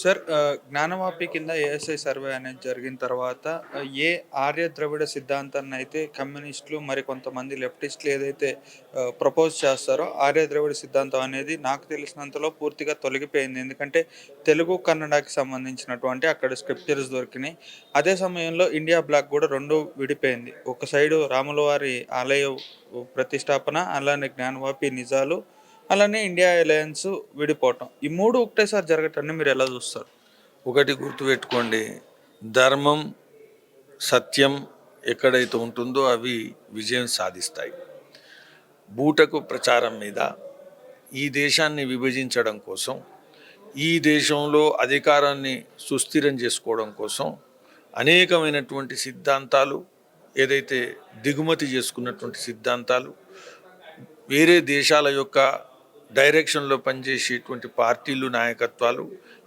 Sir Gyanvapi కింద ASI survey అనేది జరిగిన తర్వాత ఏ ఆర్య ద్రవిడ సిద్ధాంతాన్ని అయితే కమ్యూనిస్టులు మరి కొంతమంది లెఫ్టిస్టులు ఏదైతే ప్రపోజ్ చేస్తారో ఆర్య ద్రవిడ సిద్ధాంతం అనేది నాకు తెలిసినంతలో పూర్తిగా తొలగిపోయింది. ఎందుకంటే తెలుగు కన్నడకి సంబంధించినటువంటి అక్కడ స్క్రిప్చర్స్ దొరికినాయి. అదే సమయంలో ఇండియా బ్లాక్ కూడా రెండు విడిపోయింది. ఒక సైడు రాములవారి ఆలయ ప్రతిష్టాపన అలానే జ్ఞానవాపి నిజాలు అలానే ఇండియా అలయన్స్ విడిపోవటం. ఈ మూడు ఒకటేసారి జరగటాన్ని మీరు ఎలా చూస్తారు? ఒకటి గుర్తుపెట్టుకోండి ధర్మం సత్యం ఎక్కడైతే ఉంటుందో అవి విజయం సాధిస్తాయి. బూటకు ప్రచారం మీద ఈ దేశాన్ని విభజించడం కోసం ఈ దేశంలో అధికారాన్ని సుస్థిరం చేసుకోవడం కోసం అనేకమైనటువంటి సిద్ధాంతాలు ఏదైతే దిగుమతి చేసుకున్నటువంటి సిద్ధాంతాలు వేరే దేశాల యొక్క డైరెక్షన్లో పనిచేసేటువంటి పార్టీలు నాయకత్వాలు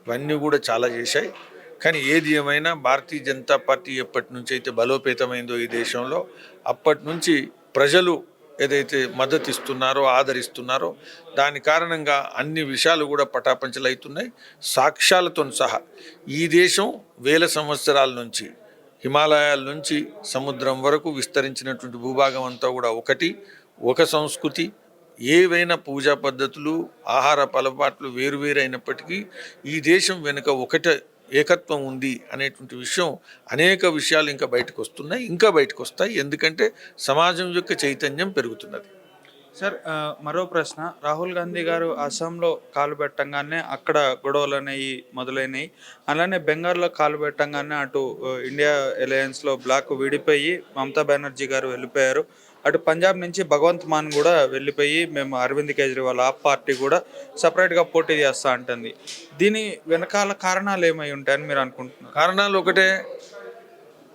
ఇవన్నీ కూడా చాలా చేశాయి. కానీ ఏది ఏమైనా భారతీయ జనతా పార్టీ ఎప్పటి నుంచి అయితే బలోపేతమైందో ఈ దేశంలో అప్పటి నుంచి ప్రజలు ఏదైతే మద్దతు ఇస్తున్నారో ఆదరిస్తున్నారో దాని కారణంగా అన్ని విషయాలు కూడా పటాపంచలవుతున్నాయి. సాక్ష్యాలతో సహా ఈ దేశం వేల సంవత్సరాల నుంచి హిమాలయాల నుంచి సముద్రం వరకు విస్తరించినటువంటి భూభాగం అంతా కూడా ఒకటి ఒక సంస్కృతి ఏవైనా పూజా పద్ధతులు ఆహార అలవాట్లు వేరువేరు అయినప్పటికీ ఈ దేశం వెనుక ఒకటే ఏకత్వం ఉంది అనేటువంటి విషయం అనేక విషయాలు ఇంకా బయటకు వస్తున్నాయి ఇంకా బయటకు వస్తాయి. ఎందుకంటే సమాజం యొక్క చైతన్యం పెరుగుతున్నది. సార్ మరో ప్రశ్న. రాహుల్ గాంధీ గారు అస్సాంలో కాలు పెట్టంగానే అక్కడ గొడవలు అనేవి మొదలైనవి అలానే బెంగాల్లో కాలు పెట్టంగానే అటు ఇండియా అలయన్స్లో బ్లాక్ విడిపోయి మమతా బెనర్జీ గారు వెళ్ళిపోయారు. అటు పంజాబ్ నుంచి భగవంత్ మాన్ కూడా వెళ్ళిపోయి మేము అరవింద్ కేజ్రీవాల్ ఆ పార్టీ కూడా సపరేట్గా పోటీ చేస్తా ఉంటుంది దీని వెనకాల కారణాలు ఏమై ఉంటాయని మీరు అనుకుంటున్నారు? కారణాలు ఒకటే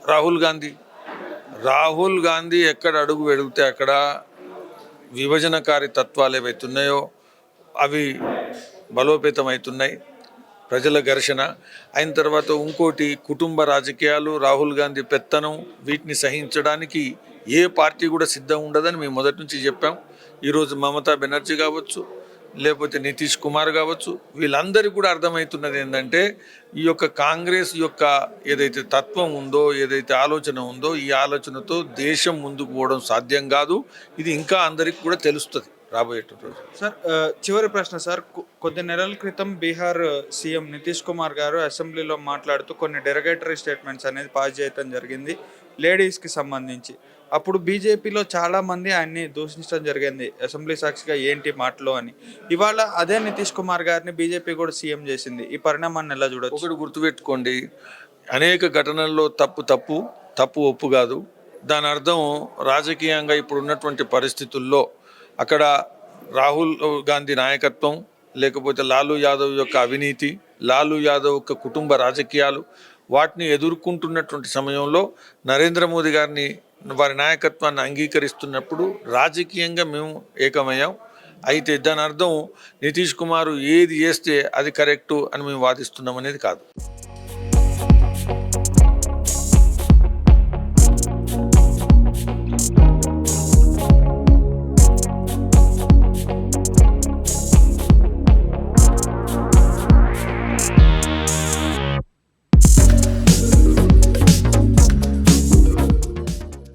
రాహుల్ గాంధీ. రాహుల్ గాంధీ ఎక్కడ అడుగు వెడిగితే అక్కడ విభజనకారి తత్వాలు ఏవైతున్నాయో అవి బలోపేతమవుతున్నాయి ప్రజల ఘర్షణ. అయిన తర్వాత ఇంకోటి కుటుంబ రాజకీయాలు రాహుల్ గాంధీ పెత్తనం వీటిని సహించడానికి ఏ పార్టీ కూడా సిద్ధం ఉండదని మేము మొదటి నుంచి చెప్పాం. ఈరోజు మమతా బెనర్జీ కావచ్చు లేకపోతే నితీష్ కుమార్ కావచ్చు వీళ్ళందరికీ కూడా అర్థమవుతున్నది ఏంటంటే ఈ యొక్క కాంగ్రెస్ యొక్క ఏదైతే తత్వం ఉందో ఏదైతే ఆలోచన ఉందో ఈ ఆలోచనతో దేశం ముందుకు పోవడం సాధ్యం కాదు. ఇది ఇంకా అందరికీ కూడా తెలుస్తుంది రాబోయేటప్పుడు సార్ చివరి ప్రశ్న సార్. కొ- కొద్ది నెలల క్రితం బీహార్ సీఎం నితీష్ కుమార్ గారు అసెంబ్లీలో మాట్లాడుతూ కొన్ని డెరగేటరీ స్టేట్మెంట్స్ అనేది పాస్ చేయడం జరిగింది. లేడీస్కి సంబంధించి. అప్పుడు బీజేపీలో చాలా మంది ఆయన్ని దూషించడం జరిగింది. అసెంబ్లీ సాక్షిగా ఏంటి మాటలు అని. ఇవాళ అదే నితీష్ కుమార్ గారిని బీజేపీ కూడా సీఎం చేసింది. ఈ పరిణామాన్ని ఎలా చూడొచ్చు? ఒకటి గుర్తుపెట్టుకోండి. అనేక ఘటనల్లో తప్పు తప్పు తప్పు ఒప్పు కాదు. దాని అర్థం రాజకీయంగా ఇప్పుడు ఉన్నటువంటి పరిస్థితుల్లో అక్కడ రాహుల్ గాంధీ నాయకత్వం లేకపోతే లాలూ యాదవ్ యొక్క అవినీతి లాలూ యాదవ్ యొక్క కుటుంబ రాజకీయాలు వాటిని ఎదుర్కొంటున్నటువంటి సమయంలో నరేంద్ర మోదీ గారిని వారి నాయకత్వాన్ని అంగీకరిస్తున్నప్పుడు రాజకీయంగా మేము ఏకమయ్యాం. అయితే దాని అర్థం నితీష్ కుమార్ ఏది చేస్తే అది కరెక్టు అని మేము వాదిస్తున్నాం అనేది కాదు.